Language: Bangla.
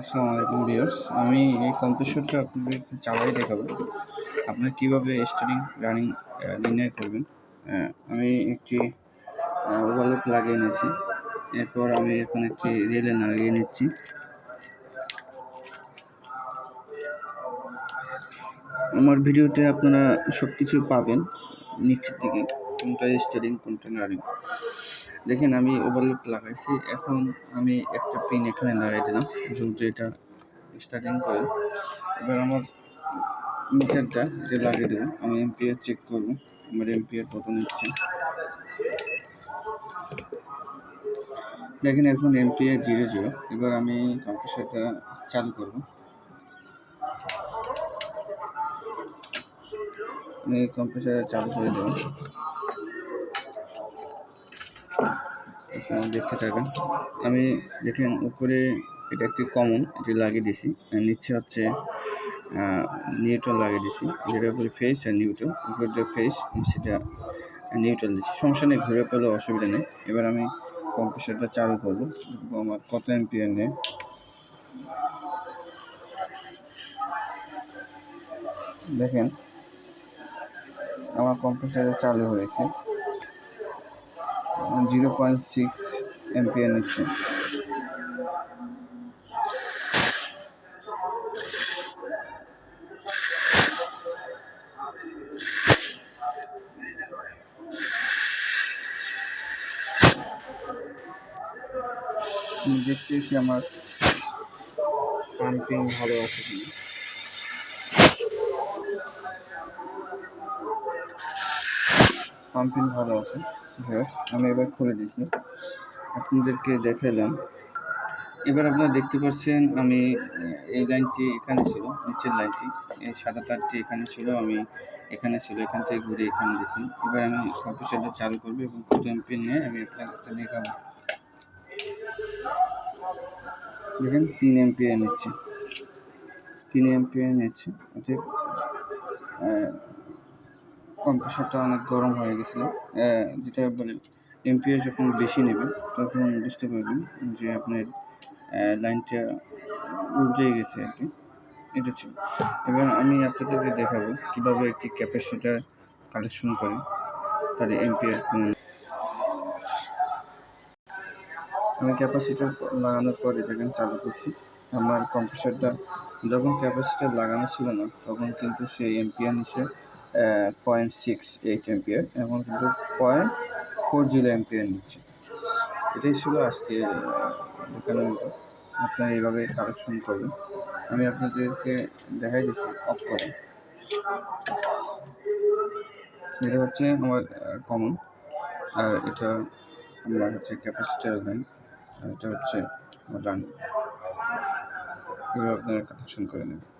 আসসালামু আলাইকুম ভিউয়ার্স, আমি এই কম্প্রেসরটা আপনাদেরকে চালাই দেখাবো। আপনারা কীভাবে স্টারিং, রানিং নির্ণয় করবেন? আমি একটি ওভারলোড লাগিয়ে নিয়েছি। এরপর আমি এখন একটি রেলে লাগিয়ে নিচ্ছি। আমার ভিডিওতে আপনারা সব কিছু পাবেন নিচের দিকে, কোনটা স্টারিং, কোনটা রানিং। দেখেন আমি ওভারলোড লাগাইছি, এখন আমি একটা পিন এখানে লাগাই দিলাম, যেহেতু এটা স্টার্টিং কয়েল এবার আমার মিটারটা যে লাগিয়ে দেবো আমি এমপিআর চেক করব, আমার এমপিআর কত নিচ্ছে। দেখেন এখন এমপিআর জিরো জিরো এবার আমি কম্পিউটারটা চালু করব। আমি কম্পিউটারটা চালু করে দেবো আপনারা দেখতে থাকেন। আমি দেখেন উপরে এটা একটি কমন, এটি লাগিয়ে দিছি নিচে হচ্ছে নিউট্রাল লাগিয়ে দিছি যেটার উপরে ফেস আর নিউট্রাল উপরে ফেস সেটা নিউট্রাল দিচ্ছি সমস্যা নেই, ঘুরে পেলেও অসুবিধা নেই। এবার আমি কম্প্রেসারটা চালু করব। আমার কত এমপিআর নেয়। দেখেন, আমার কম্প্রেসারে চালু হয়েছে। জিরো পয়েন্ট সিক্স এমপিএর নিচ্ছে। দেখতেছি আমার পাম্পিং ভালো আছে কিনা। পাম্পিং ভালো আছে। আমি এবার খুলে দিয়েছি আপনাদেরকে দেখালাম এবার আপনারা দেখতে পাচ্ছেন, আমি এই লাইনটি এখানে ছিল, নিচের লাইনটি। এই সাদা তারটি এখানে ছিল, আমি এখানে ছিল, এখান থেকে ঘুরে এখানে দিয়েছি এবার আমি কম্পিউটারটা চালু করব এবং কত এমপি নিয়ে আমি আপনাদেরকে দেখাবো। দেখেন, তিন এমপিআর নিচ্ছে। তিন এমপিআর নিচ্ছে, অতএব কম্প্রেসারটা অনেক গরম হয়ে গেছিল। যেটা বলে এমপিআর যখন বেশি নেবে, তখন বুঝতে পারবেন যে আপনার লাইনটা উল্টে গেছে আর কি। এটা ছিল। এবার আমি আপনাদেরকে দেখাবো কীভাবে একটি ক্যাপাসিটার কালেকশন করে তার এমপিআর কোন আমি ক্যাপাসিটার লাগানোর পরে দেখেন চালু করছি। আমার কম্প্রেসারটা যখন ক্যাপাসিটার লাগানো ছিল না, তখন কিন্তু সেই এমপিআর নিচে পয়েন্ট সিক্স এইট এমপিআর এখন কিন্তু পয়েন্ট ফোর জিরো এমপিআর নিচ্ছে। এটাই ছিল আজকে দোকানের মতো। আপনারা এইভাবে কালেকশন করবেন আমি আপনাদেরকে দেখাই দিচ্ছি অফ করে এটা হচ্ছে আমার কমন আর এটা আমার হচ্ছে ক্যাপাসিটার লাইন আর এটা হচ্ছে রান এভাবে আপনারা কালেকশন করে নেবেন।